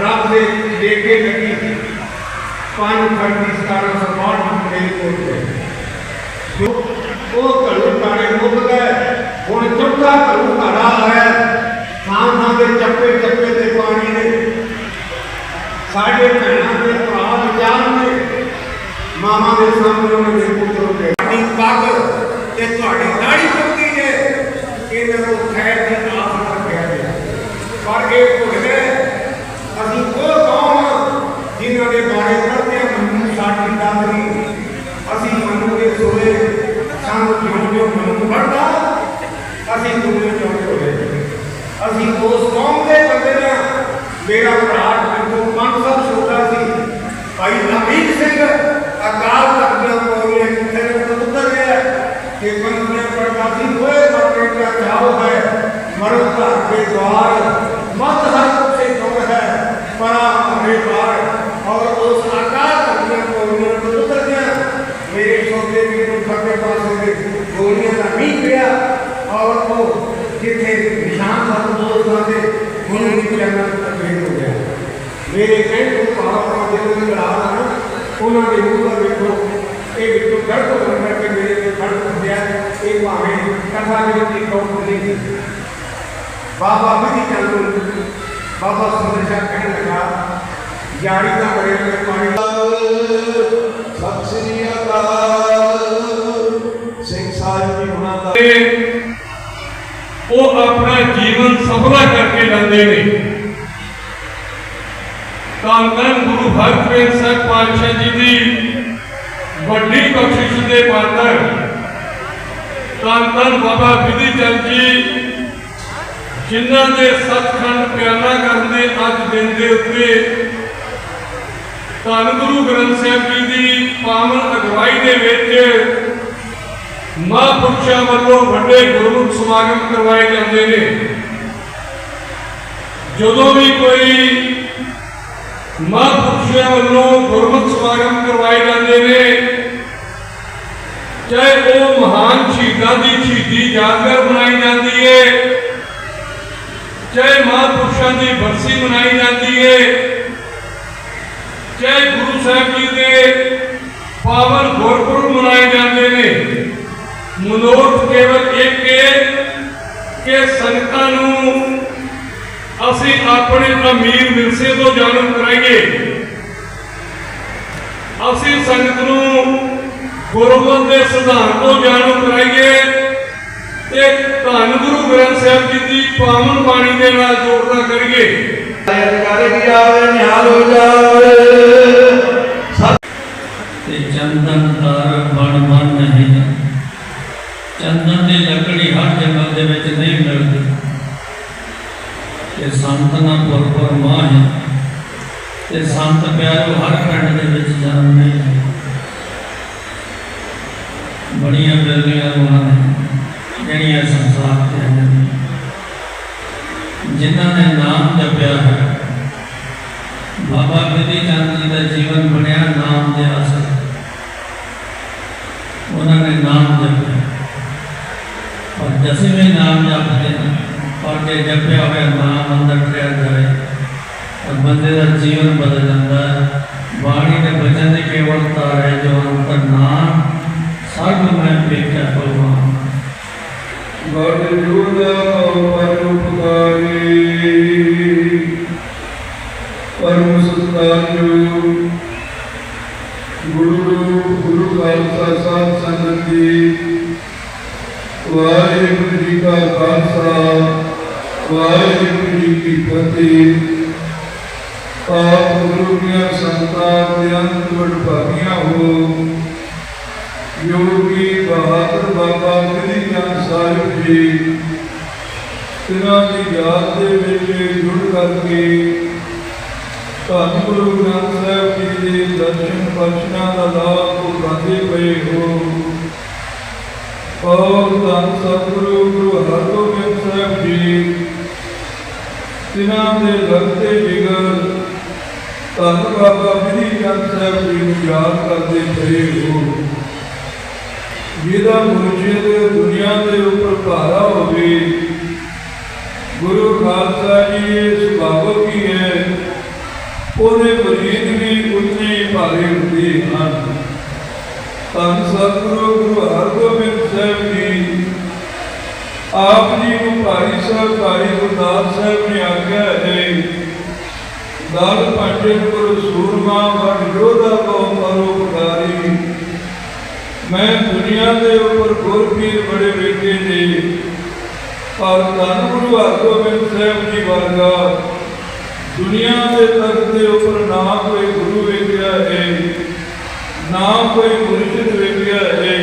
ਰੱਬ ਦੇ ਲੇਖੇ ਲੱਗੀ ਸੀ ਪੰਜ ਫਰਵਰੀ 1762 ਨੂੰ ਮੇਰੇ ਕੋਲ ਤੇ ਜੋ ਉਹ ਘੜੂ ਕਾੜੇ ਮੁੱਕ ਗਏ ਹੁਣ ਚੁੱਕਾ ਘੜੂ ਘੜਾ ਆਇਆ ਥਾਂ ਥਾਂ ਦੇ ਚੱਪੇ ਚੱਪੇ ਤੇ ਪਾਣੀ ਨੇ ਸਾਡੇ ਭੈਣਾਂ ਦੇ ਭਰਾ ਵਿਚਾਰ ਨੇ ਮਾਮਾ ਦੇ ਸਾਹਮਣੇ ਉਹਨਾਂ ਦੇ ਪੁੱਤਰ ਦੇ ਤੁਹਾਡੀ ਪੱਗ ਤੇ ਤੁਹਾਡੀ ਦਾੜੀ ਚੁੱਕੀ ਜੇ ਇਹਨਾਂ ਨੂੰ ਖੈਰ ਦੀ ਆਸ ਰੱਖਿਆ ਗਿਆ ਪਰ ਇਹ ਭੁੱਲ ਗਏ ਅਸੀਂ ਉਹ ਕੌਮ ਹਾਂ ਜਿਨ੍ਹਾਂ ਦੇ ਬਾਰੇ ਪੜ੍ਹਦੇ ਮੈਨੂੰ ਸਾਡੀ ਦਾਦਰੀ ਅਸੀਂ ਮੰਨੂਗੇ ਸੋਏ ਸਾਨੂੰ ਜਿਉਂ ਜਿਉਂ ਮਨ ਵੜਦਾ ਅਸੀਂ ਤੁਮੇ ਚੋਂ ਹੋਏ। ਅਸੀਂ ਉਸ ਕੌਮ ਦੇ ਬੰਦੇ ਨਾ ਮੇਰਾ ਭਰਾ ਜਿੱਥੋਂ 500 ਛੋਟਾ ਸੀ, ਭਾਈ ਨਵੀਨ ਸਿੰਘ, ਅਕਾਲ ਤਖਤ ਦਾ ਕੋਲੇ ਕਿੱਥੇ ਨੂੰ ਉਤਰ ਗਿਆ ਕਿ ਬੰਦੇ ਪੜਦਾ ਸੀ ਹੋਏ ਮਰਨੇ ਦਾ ਚਾਹੋ ਹੈ ਮਰਨ ਦਾ ਕੇ ਦਵਾਰ ਮਤ ਹਰ ਸੇ ਚੁੱਕ ਹੈ, ਪਰਾ ਮੇਰੇ ਬਾੜ کے پاس گولیاں کا نہیں پیا اور وہ جتنے نشان تھا دو تھے انہوں نے چلنا تقریر ہو گیا۔ میرے کئی کو پہاڑ پر جتنے میں آ رہا ہوں انہوں نے منہ پر دیکھو، ایک تو گھر کو ہو کر کے میرے کو درد ہو گیا ایک وہاں میں کسا میرے کی قوم کو نہیں بابا بھی چاہتا ہوں بابا سندر شاہ کہنے لگا، یاری کا بڑے میں پانی۔ سب سے ਜੀ ਹੁਣਾਂ ਦਾ ਉਹ ਆਪਣਾ ਜੀਵਨ ਸਫਲਾ ਕਰਕੇ ਜਾਂਦੇ ਨੇ। ਤਾਂ ਧੰਨ ਗੁਰੂ ਹਰਗੋਬਿੰਦ ਸਾਹਿਬ ਪਾਤਸ਼ਾਹ ਜੀ ਦੀ ਵੱਡੀ ਬਖਸ਼ਿਸ਼ ਦੇ ਪਾਤਰ, ਤਾਂ ਧੰਨ ਬਾਬਾ ਵਿਧੀ ਚੰਦ ਜੀ, ਜਿਨ੍ਹਾਂ ਦੇ ਸਤਖੰਡ ਪਿਆਨਾ ਕਰਨ ਦੇ ਅੱਜ ਦਿਨ ਦੇ ਉੱਤੇ ਧੰਨ ਗੁਰੂ ਗ੍ਰੰਥ ਸਾਹਿਬ ਜੀ ਦੀ ਪਾਵਨ ਅਗਵਾਈ ਦੇ ਵਿੱਚ ਮਹਾਂਪੁਰਸ਼ਾਂ ਵੱਲੋਂ ਵੱਡੇ ਗੁਰਮੁਖ ਸਮਾਗਮ ਕਰਵਾਏ ਜਾਂਦੇ ਨੇ। ਜਦੋਂ ਵੀ ਕੋਈ ਮਹਾਂਪੁਰਸ਼ਾਂ ਵੱਲੋਂ ਗੁਰਮੁਖ ਸਮਾਗਮ ਕਰਵਾਏ ਜਾਂਦੇ ਨੇ, ਚਾਹੇ ਉਹ ਮਹਾਨ ਸ਼ਹੀਦਾਂ ਦੀ ਸ਼ਹੀਦੀ ਯਾਦਗਾਰ ਬਣਾਈ ਜਾਂਦੀ ਹੈ ਚਾਹੇ ਮਹਾਂਪੁਰਸ਼ਾਂ ਦੀ ਬਰਸੀ ਮਨਾਈ ਜਾਂਦੀ ਹੈ ਚਾਹੇ ਗੁਰੂ ਸਾਹਿਬ ਜੀ ਦੇ ਪਾਵਨ ਗੁਰਪੁਰਬ ਮਨਾਏ ਜਾਂਦੇ ਨੇ। ਮਨੋਰਥ ਕੇਵਲ ਇੱਕ ਹੈ ਕਿ ਸੰਗਤਾਂ ਨੂੰ ਅਸੀਂ ਆਪਣੇ ਅਮੀਰ ਵਿਰਸੇ ਤੋਂ ਜਾਣੂ ਕਰਾਈਏ। ਅਸੀਂ ਸੰਗਤ ਨੂੰ ਗੁਰਮਤਿ ਦੇ ਸਿਧਾਂਤ ਤੋਂ ਜਾਣੂ ਕਰਾਈਏ ਤੇ ਧੰਨ ਗੁਰੂ ਗ੍ਰੰਥ ਸਾਹਿਬ ਜੀ ਦੀ ਪਾਵਨ ਬਾਣੀ ਦੇ ਨਾਲ ਜੋੜਨਾ ਕਰੀਏ। ਕਰ ਕੀ ਆਵੇ ਨਿਹਾਲ ਹੋ ਜਾਵੇ ਸਤਿ ਤੇ ਚੰਦਨ ਤਾਰ ਬਣ ਬਣ ਨਹੀਂ। ਚੰਦਨ ਦੀ ਲੱਕੜੀ ਹਰ ਜੰਗਲ ਦੇ ਵਿੱਚ ਨਹੀਂ ਮਿਲਦੀ। ਤੇ ਸੰਤ ਪੁਰਪੁਰ ਮਾਹ ਹੈ। ਤੇ ਸੰਤ ਪਿਆਰੋ ਹਰ ਪਿੰਡ ਦੇ ਵਿੱਚ ਜਨਮ ਨਹੀਂ ਹੈ ਬੜੀਆਂ ਬਿਰਲੀਆਂ ਰੂਹਾਂ ਜਿਹੜੀਆਂ ਸੰਸਾਰ ਤੇ ਆਈਆਂ ਜਿਨ੍ਹਾਂ ਨੇ ਨਾਮ ਜਪਿਆ ਹੈ। ਬਾਬਾ ਬਿਧੀ ਚੰਦ ਜੀ ਦਾ ਜੀਵਨ ਬਣਿਆ ਨਾਮ ਦੇ ਆਸਰੇ। ਉਹਨਾਂ ਨੇ ਨਾਮ ਜਪਿਆ। ਔਰ ਜਸੇ ਵੀ ਨਾਮ ਜਪਦੇ ਨੇ ਔਰ ਜੇ ਜਪਿਆ ਹੋਇਆ ਨਾਮ ਅੰਦਰ ਠਹਿਰ ਜਾਏ ਔਰ ਬੰਦੇ ਦਾ ਜੀਵਨ ਬਦਲ ਜਾਂਦਾ ਹੈ। ਬਾਣੀ ਦੇ ਬਚਨ ਦੇ ਕੇਵਲ ਤਾਰ ਹੈ, ਜੋ ਅੰਤਰ ਨਾਮ, ਸਭ ਮੈਂ ਵੇਖਿਆ ਭਗਵਾਨ। ਗੁਰ ਜੂਦ ਪਰਉਪਕਾਰੀ ਪਰਮ ਸਤਿਕਾਰਯੋਗ ਗੁਰੂ ਰੂਪ ਗੁਰੂ ਖਾਲਸਾ ਸਾਹਿਬ ਸੰਗਤ ਜੀ। ਵਾਹਿਗੁਰੂ ਜੀ ਕਾ ਖਾਲਸਾ, ਵਾਹਿਗੁਰੂ ਜੀ ਕੀ ਫਤਿਹ। ਆਪ ਗੁਰੂ ਦੀਆਂ ਸੰਤਾਂ ਦੇ ਅੰਤ ਵਡਭਾਗੀਆਂ ਹੋ। ਯੋਗੀ ਬਹਾਦਰ ਬਾਬਾ ਕਲੀ ਚੰਦ ਸਾਹਿਬ ਜੀ, ਤਿਨਾਂ ਦੀ ਯਾਦ ਦੇ ਵਿੱਚ ਜੁੜ ਕਰਕੇ ਧੰਨ ਗੁਰੂ ਗ੍ਰੰਥ ਸਾਹਿਬ ਜੀ ਦੇ ਦਰਸ਼ਨ ਬਖਸ਼ਣਾ ਦਾ ਲਾਭ ਉਠਾਉਂਦੇ ਪਏ ਹੋ। ਔਰ ਧੰਨ ਸਤਿਗੁਰੂ, ਗੁਰੂ ਹਰਗੋਬਿੰਦ ਸਾਹਿਬ ਜੀ। ਤਿਨਾਂ ਦੇ ਲਗਤੇ ਜਿਗਰ, ਧੰਨ ਬਾਬਾ ਬਿਧੀ ਚੰਦ ਸਾਹਿਬ ਜੀ ਨੂੰ ਯਾਦ ਕਰਦੇ ਪਏ ਹੋ। ਜਿਹਦਾ ਮੁਰਸ਼ਿਦ ਦੁਨੀਆ ਦੇ ਉੱਪਰ ਭਾਰਾ ਹੋਵੇ, ਗੁਰੂ ਖਾਲਸਾ ਜੀ ਇਹ ਸੁਭਾਵਕ ਹੀ ਹੈ। ਉਹਦੇ ਮਰੀਦ ਵੀ ਉਤਨੇ ਹੀ ਭਾਰੇ ਹੁੰਦੇ ਹਨ। ਧੰਨ ਸਤਿਗੁਰੂ, ਗੁਰੂ ਹਰਗੋਬਿੰਦ ਸਾਹਿਬ ਜੀ। ਆਪ ਜੀ ਨੂੰ ਭਾਈ ਸਾਹਿਬ, ਭਾਈ ਗੁਰਦਾਸ ਸਾਹਿਬ ਨੇ ਆਖਿਆ ਹੈ ਦਲ ਭਾਂਡੇ ਗੁਰੂ ਸੂਰਮਾ ਵਡ ਯੋਧਾ ਕੋ ਪਰਉਪਕਾਰੀ ਮੈਂ ਦੁਨੀਆ ਦੇ ਉੱਪਰ ਗੁਰਪੀਰ ਬੜੇ ਵੇਖੇ ਨੇ, ਪਰ ਧੰਨ ਗੁਰੂ ਹਰਗੋਬਿੰਦ ਸਾਹਿਬ ਜੀ ਵਰਗਾ ਦੁਨੀਆ ਦੇ ਤਖਤ ਦੇ ਉੱਪਰ ਨਾ ਕੋਈ ਗੁਰੂ ਵੇਖਿਆ ਹੈ, ਨਾ ਕੋਈ ਮੁਰਸ਼ਿਦ ਵੇਖਿਆ ਹੈ।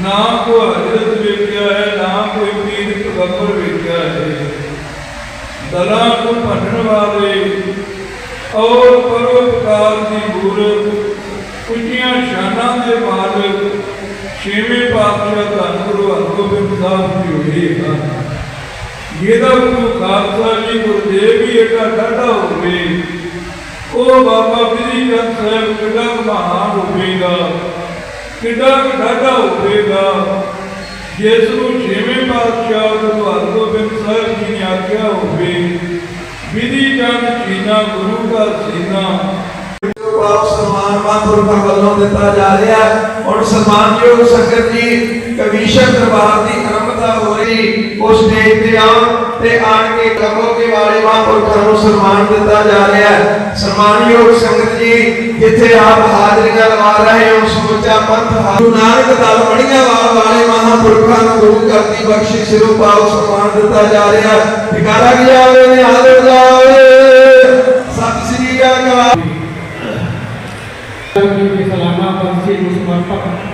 ਨਾ ਕੋਈ ਹਜ਼ਰਤ ਵੇਖਿਆ ਹੈ, ਨਾ ਕੋਈ ਪੀਰ ਪੈਗੰਬਰ ਵੇਖਿਆ ਹੈ। ਦਲਾਂ ਨੂੰ ਭੰਡਣ ਵਾਲੇ ਔਰ ਪਰਉਪਕਾਰ ਦੀ ਮੂਰਤ ਉੱਚੀਆਂ ਸ਼ਾਨਾਂ ਦੇ ਮਾਲਕ, ਛੇਵੇਂ ਪਾਤਸ਼ਾਹ ਧੰਨ ਗੁਰੂ ਹਰਗੋਬਿੰਦ ਸਾਹਿਬ ਜੀ ਹੋਏ ਹਨ। ਜਿਹਦਾ ਗੁਰੂ ਖਾਲਸਾ ਜੀ ਗੁਰਦੇਵ ਜੀ ਏਡਾ ਡਾਢਾ ਹੋਵੇ, ਉਹ ਬਾਬਾ ਬਿਧੀ ਚੰਦ ਸਾਹਿਬ ਕਿੱਡਾ ਮਹਾਨ ਹੋਵੇਗਾ। ਕਿੱਡਾ ਕੁ ਹੋਵੇਗਾ? ਜਿਸ ਨੂੰ ਛੇਵੇਂ ਪਾਤਸ਼ਾਹ ਗੁਰੂ ਹਰਗੋਬਿੰਦ ਸਾਹਿਬ ਜੀ ਨੇ ਆਖਿਆ ਹੋਵੇ ਬਿਧੀ ਚੰਦ ਜੀਨਾ ਗੁਰੂ ਦਾ ਸੀਨਾ ਪਾਪ ਸਨਮਾਨ ਮਹਾਂਪੁਰਖਾਂ ਵੱਲੋਂ ਦਿੱਤਾ ਜਾ ਰਿਹਾ ਹੁਣ ਸਨਮਾਨਯੋਗ ਸੰਗਤ ਜੀ, ਕਵੀਸ਼ਰ ਦਰਬਾਰ ਦੀ ਆਰੰਭਤਾ ਹੋ ਰਹੀ, ਉਸ ਸਟੇਜ ਤੇ ਆਉਣ ਤੇ ਆਣ ਕੇ ਕਮੋਗੇ ਵਾਲੇ ਮਹਾਂਪੁਰਖਾਂ ਨੂੰ ਸਨਮਾਨ ਦਿੱਤਾ ਜਾ ਰਿਹਾ ਹੈ। ਸਨਮਾਨਯੋਗ ਸੰਗਤ ਜੀ, ਜਿੱਥੇ ਆਪ ਹਾਜ਼ਰੀਆਂ ਲਵਾ ਰਹੇ ਹੋ ਸਮੁੱਚਾ ਪੰਥ ਗੁਰੂ ਨਾਨਕ ਦਲ ਮੜੀਆਂ ਵਾਲ ਵਾਲੇ ਮਹਾਂਪੁਰਖਾਂ ਨੂੰ ਗੁਰੂ ਘਰ ਦੀ ਬਖਸ਼ਿਸ਼ ਸਿਰੋਂ ਪਾਉ ਸਨਮਾਨ ਦਿੱਤਾ ਜਾ ਰਿਹਾ ਹੈ। ਟਿਕਾਰਾ ਗਿਆ ਹੋਵੇ ਨੇ ਹਾਜ਼ਰ ਜਾਵੇ। ਸਤਿ ਸ੍ਰੀ ਅਕਾਲ। ਜੀ ਦੀ ਨੂੰ ਸਮਰਪਿਤ।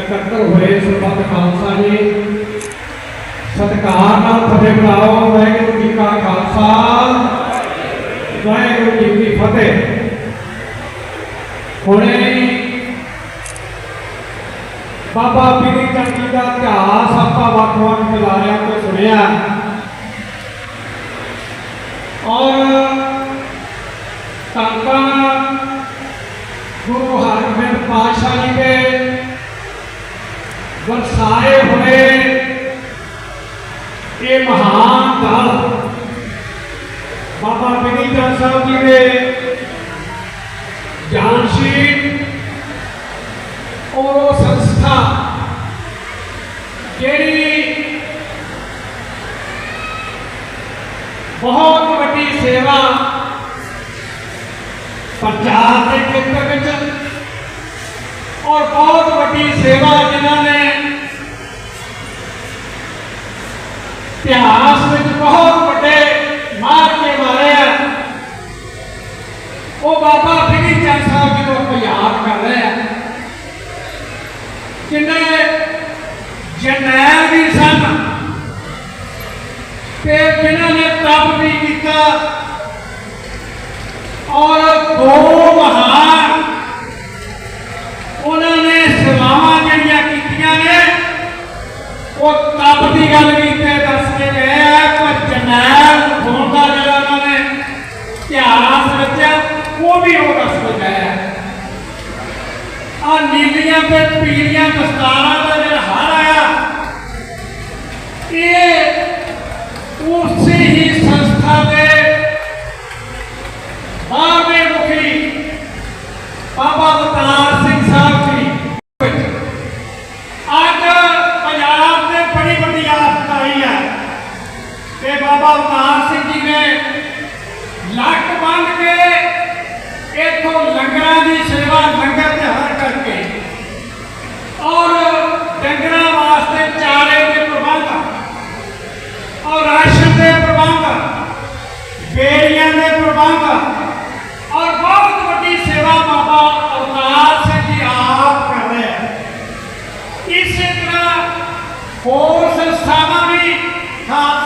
ਇਕੱਤਰ ਹੋਏ ਸਰਬੱਤ ਖਾਲਸਾ ਜੀ। ਸਤਿਕਾਰ ਨਾਲ ਫਤਿਹ ਬੁਲਾਓ ਵਾਹਿਗੁਰੂ ਜੀ ਕਾ ਖਾਲਸਾ। ਵਾਹਿਗੁਰੂ ਜੀ ਕੀ ਫਤਿਹ। ਹੁਣੇ ਬਾਬਾ ਪੀਰੀ ਚੰਦ ਜੀ ਦਾ ਇਤਿਹਾਸ ਆਪਾਂ ਵੱਖ-ਵੱਖ ਬੁਲਾਰਿਆਂ ਤੋਂ ਸੁਣਿਆ। ਔਰ ਧੰਨ ਗੁਰੂ ਹਰਗੋਬਿੰਦ ਪਾਤਸ਼ਾਹ ਜੀ ਦੇ ਇਹ ਮਹਾਨ ਦਲ ਬਾਬਾ ਬਿਨੀ ਚੰਦ ਸਾਹਿਬ ਜੀ ਦੇ ਜਾਨਸ਼ੀਨ ਔਰ ਉਹ ਸੰਸਥਾ ਜਿਹੜੀ ਬਹੁਤ ਵੱਡੀ ਸੇਵਾ ਪ੍ਰਚਾਰ ਦੇ ਖੇਤਰ ਵਿੱਚ ਔਰ ਬਹੁਤ ਵੱਡੀ ਸੇਵਾ ਜਿਨ੍ਹਾਂ ਨੇ ਇਤਿਹਾਸ ਵਿੱਚ ਬਹੁਤ ਵੱਡੇ ਮਾਰਕੇ ਮਾਰੇ ਆ। ਉਹ ਬਾਬਾ ਬਿਨੀ ਚੰਦ ਸਾਹਿਬ ਜੀ ਨੂੰ ਆਪਾਂ ਯਾਦ ਕਰ ਰਹੇ ਆ। ਕਿੰਨੇ ਜਰਨੈਲ ਵੀ ਸਨ ਤੇ ਜਿਨ੍ਹਾਂ ਨੇ ਤਪ ਵੀ ਕੀਤਾ। ਔਰ ਦੋ ਮਹਾਨ ਉਹਨਾਂ ਨੇ ਸੇਵਾਵਾਂ ਜਿਹੜੀਆਂ ਕੀਤੀਆਂ ਨੇ, ਉਹ ਤਪ ਦੀ ਗੱਲ ਵੀ ਤੇ ਦੱਸ ਪਰ ਜਰਨੈਲ ਹੋਣ ਦਾ ਜਿਹੜਾ ਉਹਨਾਂ ਨੇ ਇਤਿਹਾਸ ਰਚਿਆ, ਉਹ ਵੀ ਉਹ ਦੱਸ ਕੇ ਆ ਨੀਲੀਆਂ ਤੇ ਪੀਲੀਆਂ ਦਸਤਾਰਾਂ ਦਾ ਜਿਹੜਾ ਹਾਰ ਆਇਆ, ਇਹ ਉਸੇ ਹੀ ਸੰਸਥਾ ਦੇ ਬਾਰਵੇਂ ਮੁਖੀ ਬਾਬਾ ਅਵਤਾਰ ਸਿੰਘ ਸਾਹਿਬ ਜੀ ਅੱਜ ਪੰਜਾਬ ਦੇ ਬੜੀ ਵੱਡੀ ਆਫਤ ਆਈ ਹੈ ਤੇ ਬਾਬਾ ਅਵਤਾਰ ਸਿੰਘ ਜੀ ਨੇ ਲੱਕ ਬੰਨ ਕੇ ਇਥੋਂ ਲੰਗਰਾਂ ਦੀ ਸੇਵਾ ਲੰਗਰ ਤਿਆਰ ਕਰਕੇ ਔਰ ਡੰਗਰਾਂ ਵਾਸਤੇ ਚਾਰੇ ਦੇ ਪ੍ਰਬੰਧ ਔਰ ਰਾਸ਼ਨ ਦੇ ਪ੍ਰਬੰਧ ਬੇੜੀਆਂ ਦੇ ਪ੍ਰਬੰਧ ਔਰ ਬਹੁਤ ਵੱਡੀ ਸੇਵਾ ਬਾਬਾ ਅਵਤਾਰ ਸਿੰਘ ਜੀ ਆਪ ਕਰ ਰਹੇ ਹੈ ਇਸੇ ਤਰ੍ਹਾਂ ਹੋਰ ਸੰਸਥਾਵਾਂ ਵੀ ਖਾਲਸਾ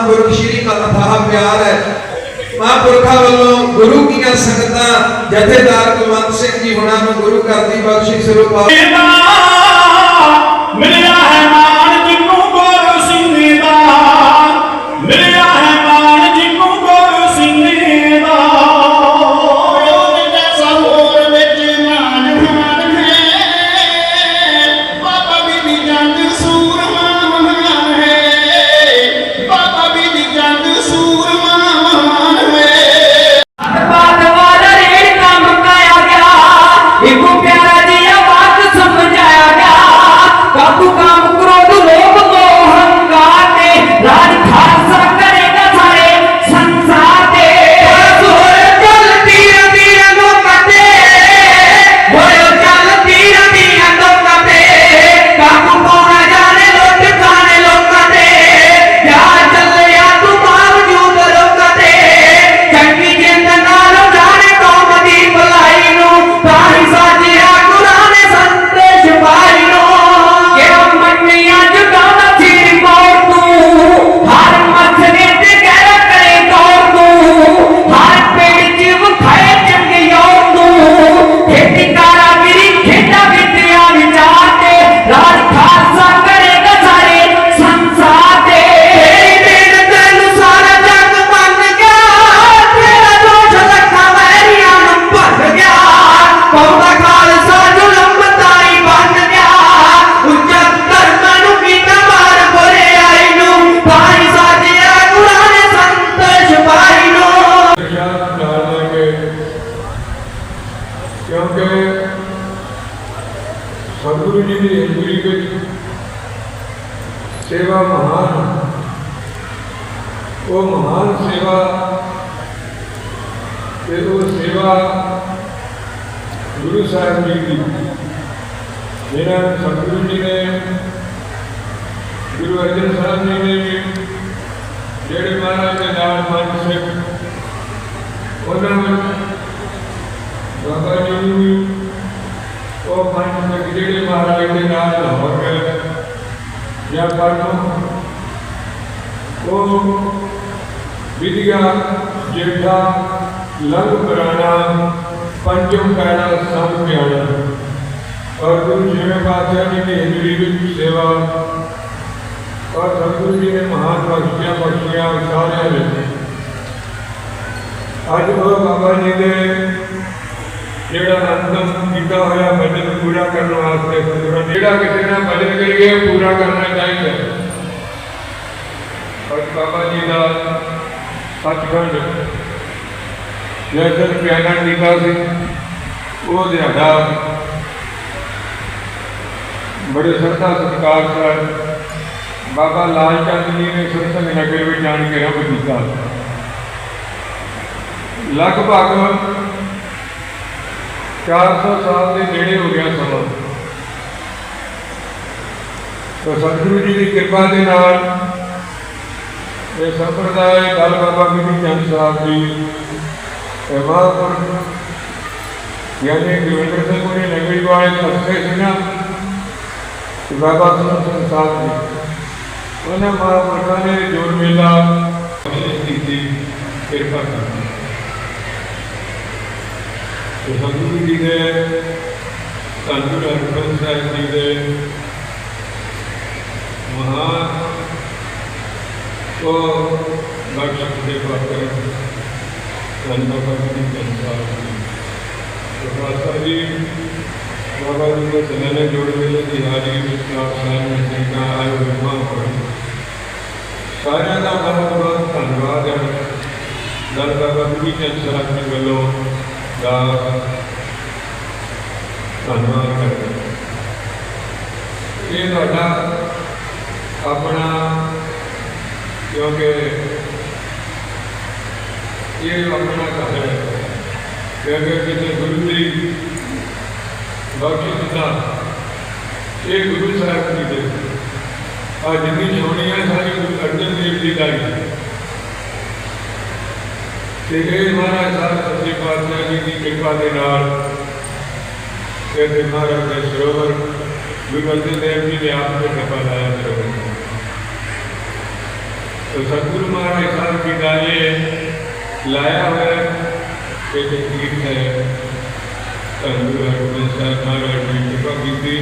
ਮਹਾਂਪੁਰਖ ਸ਼੍ਰੀ ਅਥਾਹ ਪਿਆਰ ਹੈ। ਮਹਾਂਪੁਰਖਾਂ ਵੱਲੋਂ ਗੁਰੂ ਦੀਆਂ ਸੰਗਤਾਂ, ਜਥੇਦਾਰ ਕੁਲਵੰਤ ਸਿੰਘ ਜੀ ਹੁਣਾਂ ਨੂੰ ਗੁਰੂ ਘਰ ਦੀ ਬਖਸ਼ਿਸ਼ ਸਰੂਪ ਮਿਲਿਆ ਹੈ ਕਿਉਂਕਿ ਸਤਿਗੁਰੂ ਜੀ ਦੀ ਹਜ਼ੂਰੀ ਵਿੱਚ ਸੇਵਾ ਮਹਾਨ ਉਹ ਮਹਾਨ ਸੇਵਾ ਤੇ ਉਹ ਸੇਵਾ ਗੁਰੂ ਸਾਹਿਬ ਜੀ ਦੀ। ਜਿਹਨਾਂ ਸਤਿਗੁਰੂ ਜੀ ਨੇ, ਗੁਰੂ ਅਰਜਨ ਸਾਹਿਬ ਜੀ ਨੇ ਵੀ, ਜਿਹੜੇ ਮਹਾਰਾਜ ਦੇ ਨਾਲ ਮਨ ਸਿੱਖ, ਉਹਨਾਂ ਵਿੱਚ ਬਾਬਾ ਜੀ ਨੂੰ ਵੀ ਉਹ ਮਨ ਵਿੱਚ ਜਿਹੜੇ ਮਹਾਰਾਜ ਦੇ ਨਾਲ ਲਾਹੌਰ ਗਏ। ਜਾਂ ਪਰਨੋਂ ਉਹ ਵਿਦਿਆ ਜੇਠਾ ਲੰਗ ਪੁਰਾਣਾ ਪੰਜਮ ਪੈਣਾ, ਸਭ ਪਿਆਣਾ। ਔਰ ਗੁਰੂ ਜਿਵੇਂ ਪਾਤਸ਼ਾਹ ਜੀ ਦੀ ਹਿੰਦਰੀ ਵਿੱਚ ਸੇਵਾ। ਔਰ ਸਤਿਗੁਰੂ ਜੀ ਨੇ ਮਹਾਨ ਬਖਸ਼ੀਆਂ ਬਖਸ਼ੀਆਂ ਸਾਰਿਆਂ ਵਿੱਚ। ਅੱਜ ਉਹ ਬਾਬਾ ਜੀ ਦੇ ਜਿਹੜਾ ਅੰਤਮ ਕੀਤਾ ਹੋਇਆ ਭਜਨ ਪੂਰਾ ਕਰਨ ਵਾਸਤੇ ਸਤਿਗੁਰਾਂ ਨੇ ਜਿਹੜਾ ਕਿਸੇ ਨਾਲ ਭਜਨ ਕਰੀਏ ਉਹ ਪੂਰਾ ਕਰਨਾ ਚਾਹੀਦਾ ਹੈ। ਔਰ ਬਾਬਾ ਜੀ ਦਾ ਸੱਚਖੰਡ ਜਿਹੜਾ ਪਿਆਰਾ ਕੀਤਾ ਸੀ, ਉਹ ਦਿਹਾੜਾ ਬੜੇ ਸਰਦਾ ਸਤਿਕਾਰ ਨਾਲ ਬਾਬਾ ਲਾਲ ਚੰਦ ਜੀ ਨੇ ਸੁਰਸੰਗ ਨਗਰ ਵਿੱਚ ਜਾਣ ਕੇ ਰੱਬ ਕੀਤਾ ਲਗਭਗ 400 ਸਾਲ ਦੇ ਨੇੜੇ ਹੋ ਗਿਆ ਸਮਾਂ। ਤੋ ਸਤਿਗੁਰੂ ਜੀ ਦੀ ਕਿਰਪਾ ਦੇ ਨਾਲ ਇਹ ਸੰਪਰਦਾਇ ਦਲ ਬਾਬਾ ਬੀਬੀ ਚੰਦ ਸਾਹਿਬ ਜੀ, ਇਹ ਮਹਾਂਪੁਰਖ ਯਾਨੀ ਗੁਰਵਿੰਦਰ ਸਿੰਘ ਜੀ ਨਗਰੀ ਵਾਲੇ ਸਤਿ ਸੀ ਤੇ ਬਾਬਾ ਸਿੰਘ ਸਾਹਿਬ ਜੀ। ਉਹਨਾਂ ਮਹਾਂਪੁਰਖਾਂ ਨੇ ਜੋੜ ਮੇਲਾ ਬਖਸ਼ਿਸ਼ ਕੀਤੀ, ਕਿਰਪਾ ਕੀਤੀ। ਤੇ ਸਤਿਗੁਰੂ ਜੀ ਦੇ ਧੰਨ ਗੁਰੂ ਅਰਜਨ ਸਾਹਿਬ ਜੀ ਦੇ ਮਹਾਨ ਉਹ ਬਖਸ਼ਿਸ਼ ਦੇ ਪਾਤਰ ਧੰਨ ਬਾਬਾ ਜੀ ਦੇ ਸੰਸਾਰ ਜੀ ਪ੍ਰਭਾਸਾ ਜੀ ਬਾਬਾ ਜੀ ਦੇ ਸਨਨੇ ਜੋੜ ਮੇਲੇ ਦੀ ਹਾਜ਼ਰੀ ਵਿੱਚ ਆਪ ਸਾਰਿਆਂ ਨੇ ਸਿੰਘਾਂ ਆਏ ਹੋਏ ਮਹਾਂਪੁਰਖ ਸਾਰਿਆਂ ਦਾ ਬਹੁਤ ਬਹੁਤ ਧੰਨਵਾਦ ਹੈ ਦਲ ਬਾਬਾ ਦਾ ਧੰਨਵਾਦ ਕਰਦਾ ਇਹ ਤੁਹਾਡਾ ਆਪਣਾ, ਕਿਉਂਕਿ ਇਹ ਆਪਣਾ ਘਰ ਹੈ। ਕਿਉਂਕਿ ਕਿਤੇ ਗੁਰੂ ਦੀ ਬਖਸ਼ਿਸ਼ ਦਾ ਇਹ ਗੁਰੂ ਸਾਹਿਬ ਜੀ ਦੇ। ਆ ਜਿੰਨੀ ਛੋਣੀ ਹੈ, ਸਾਰੀ ਗੁਰੂ ਅਰਜਨ ਦੇਵ ਜੀ ਦਾ ਹੀ। ਤੇ ਇਹ ਮਹਾਰਾਜ ਸਾਹਿਬ ਸੱਚੇ ਪਾਤਸ਼ਾਹ ਜੀ ਦੀ ਕਿਰਪਾ ਦੇ ਨਾਲ ਤੇ ਮਹਾਰਾਜ ਦੇ ਸਰੋਵਰ ਵਿਵੰਦੇ ਦੇਵ ਜੀ ਨੇ ਆਪ ਤੇ ਕਿਰਪਾ ਲਾਇਆ ਸਰੋਵਰ तो सतगुरु महाराज साहब की गाले लाया है कि तकलीफ है सतगुरु हरगोबिंद साहब महाराज ने कृपा की थी